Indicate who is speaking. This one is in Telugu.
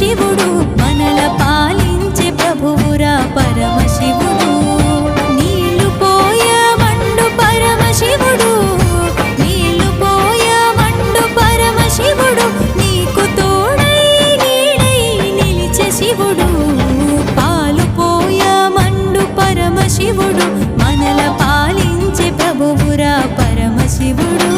Speaker 1: పరమశివుడు మనల పాలించే ప్రభువురా పరమశివుడు. నీళ్ళు పోయా మండు పరమశివుడు. నీళ్ళు పోయా మండు పరమశివుడు. నీకు తోడై నీడై నిలిచే శివుడు. పాలు పోయా మండు పరమశివుడు. మనల పాలించే ప్రభువురా పరమశివుడు.